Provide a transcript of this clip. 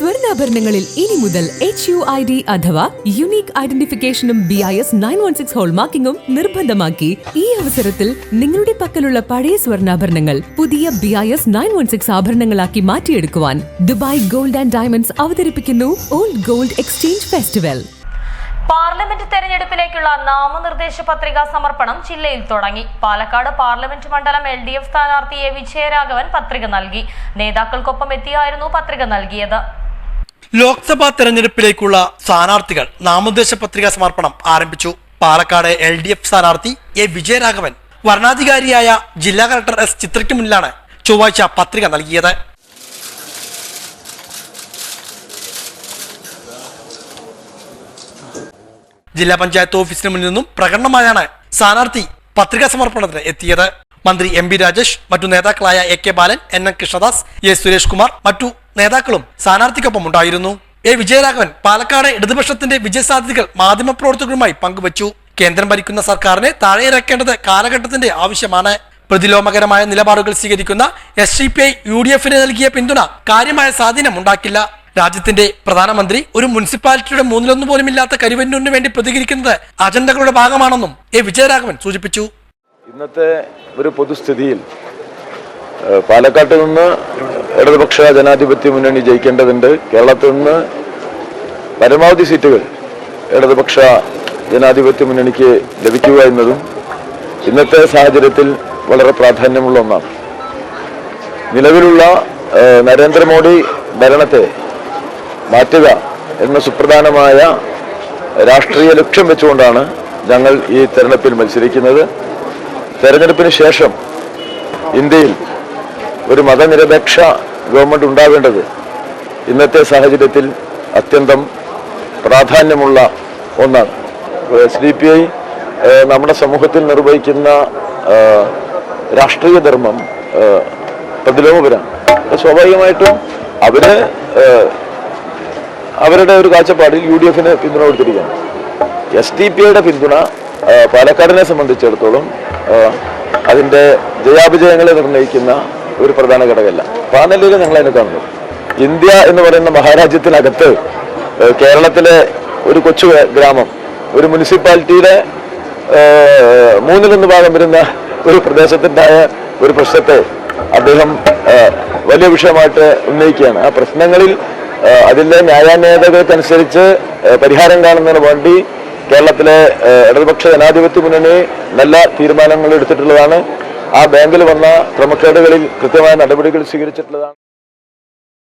സ്വർണാഭരണങ്ങളിൽ ഇനി മുതൽ H U I D അഥവാ unique ഐഡന്റിഫിക്കേഷനും B I S nine one six ഹോൾമാർക്കിംഗും നിർബന്ധമാക്കി ഈ അവസരത്തിൽ നിങ്ങളുടെ പക്കലുള്ള പഴയ സ്വർണാഭരണങ്ങൾ പുതിയ B I S nine one six ആഭരണങ്ങളാക്കി മാറ്റിയെടുക്കുവാൻ ദുബായ് ഗോൾഡ് ആൻഡ് ഡയമണ്ട്സ് അവതരിപ്പിക്കുന്നു old gold exchange festival. Parliament തെരഞ്ഞെടുപ്പിലേക്കുള്ള നാമനിർദ്ദേശ പത്രിക സമർപ്പണം ജില്ലയിൽ തുടങ്ങി. പാലക്കാട് പാർലമെന്റ് മണ്ഡലം എൽ ഡി എഫ് സ്ഥാനാർത്ഥി എ വിജയരാഘവൻ പത്രിക നൽകി. നേതാക്കൾക്കൊപ്പം എത്തിയായിരുന്നു പത്രിക നൽകിയത്. ലോക്സഭാ തെരഞ്ഞെടുപ്പിലേക്കുള്ള സ്ഥാനാർത്ഥികൾ നാമനിർദ്ദേശ പത്രിക സമർപ്പണം ആരംഭിച്ചു. പാലക്കാട് എൽ ഡി എഫ് സ്ഥാനാർത്ഥി എ വിജയരാഘവൻ. വരണാധികാരിയായ ജില്ലാ കളക്ടർ എസ് ചിത്രയ്ക്ക് മുന്നിലാണ് ചൊവ്വാഴ്ച പത്രിക നൽകിയത്. ജില്ലാ പഞ്ചായത്ത് ഓഫീസിന് മുന്നിൽ നിന്നും പ്രകടനമായാണ് സ്ഥാനാർത്ഥി പത്രികാ സമർപ്പണത്തിന് എത്തിയത്. മന്ത്രി എം ബി രാജേഷ് മറ്റു നേതാക്കളായ A K Balan N N Krishnadas A Suresh Kumar മറ്റു നേതാക്കളും സ്ഥാനാർത്ഥിക്കൊപ്പം ഉണ്ടായിരുന്നു. എ. വിജയരാഘവൻ പാലക്കാട് ഇടതുപക്ഷത്തിന്റെ വിജയസാധ്യതകൾ മാധ്യമപ്രവർത്തകരുമായി പങ്കുവച്ചു. കേന്ദ്രം ഭരിക്കുന്ന സർക്കാരിനെ താഴെയിറക്കേണ്ടത് കാലഘട്ടത്തിന്റെ ആവശ്യമാണ്. പ്രതിലോമകരമായ നിലപാടുകൾ സ്വീകരിക്കുന്ന S D P I U D എഫിന് നൽകിയ പിന്തുണ കാര്യമായ സ്വാധീനം ഉണ്ടാക്കില്ല. രാജ്യത്തിന്റെ പ്രധാനമന്ത്രി ഒരു മുനിസിപ്പാലിറ്റിയുടെ മൂന്നിലൊന്നു പോലുമില്ലാത്ത കരുവന്നൂരിന് വേണ്ടി പ്രതികരിക്കുന്നത് അജണ്ടകളുടെ ഭാഗമാണെന്നും എ. വിജയരാഘവൻ സൂചിപ്പിച്ചു. ഇന്നത്തെ ഒരു പൊതുസ്ഥിതിയിൽ പാലക്കാട്ട് നിന്ന് ഇടതുപക്ഷ ജനാധിപത്യ മുന്നണി ജയിക്കേണ്ടതുണ്ട്. കേരളത്തിൽ നിന്ന് പരമാവധി സീറ്റുകൾ ഇടതുപക്ഷ ജനാധിപത്യ മുന്നണിക്ക് ലഭിക്കുക എന്നതും ഇന്നത്തെ സാഹചര്യത്തിൽ വളരെ പ്രാധാന്യമുള്ള ഒന്നാണ്. നിലവിലുള്ള നരേന്ദ്രമോദി ഭരണത്തെ മാറ്റുക എന്ന സുപ്രധാനമായ രാഷ്ട്രീയ ലക്ഷ്യം വെച്ചുകൊണ്ടാണ് ഞങ്ങൾ ഈ തെരഞ്ഞെടുപ്പിൽ മത്സരിക്കുന്നത്. തെരഞ്ഞെടുപ്പിന് ശേഷം ഇന്ത്യയിൽ ഒരു മതനിരപേക്ഷ ഗവൺമെന്റ് ഉണ്ടാവേണ്ടത് ഇന്നത്തെ സാഹചര്യത്തിൽ അത്യന്തം പ്രാധാന്യമുള്ള ഒന്നാണ്. എസ് ഡി പി ഐ നമ്മുടെ സമൂഹത്തിൽ നിർവഹിക്കുന്ന രാഷ്ട്രീയ ധർമ്മം പ്രതിലോമപരാണ്. സ്വാഭാവികമായിട്ടും അവർ അവരുടെ ഒരു കാഴ്ചപ്പാടിൽ യു ഡി എഫിന് പിന്തുണ കൊടുത്തിരിക്കുകയാണ്. എസ് ഡി പി ഐയുടെ പിന്തുണ പാലക്കാടിനെ സംബന്ധിച്ചിടത്തോളം അതിന്റെ അതിന്റെ ജയാപജയങ്ങളെ നിർണയിക്കുന്ന ഒരു പ്രധാന ഘടകമല്ല. അപ്പൊ ആ നിലയിൽ ഞങ്ങൾ അതിനെ കാണുന്നു. ഇന്ത്യ എന്ന് പറയുന്ന മഹാരാജ്യത്തിനകത്ത് കേരളത്തിലെ ഒരു കൊച്ചു ഗ്രാമം ഒരു മുനിസിപ്പാലിറ്റിയുടെ മൂന്നിലൊന്ന് ഭാഗം വരുന്ന ഒരു പ്രദേശത്തിന്റെതായ ഒരു പ്രശ്നത്തെ അദ്ദേഹം വലിയ വിഷയമായിട്ട് ഉന്നയിക്കുകയാണ്. ആ പ്രശ്നങ്ങളിൽ അതിലെ ന്യായാന്വേതകൾക്കനുസരിച്ച് പരിഹാരം കാണുന്നതിന് വേണ്ടി കേരളത്തിലെ ഇടതുപക്ഷ ജനാധിപത്യ മുന്നണി നല്ല തീരുമാനങ്ങൾ എടുത്തിട്ടുള്ളതാണ്. ആ ബാങ്കിൽ വന്ന ക്രമക്കേടുകളിൽ കൃത്യമായ നടപടികൾ സ്വീകരിച്ചിട്ടുള്ളതാണ്.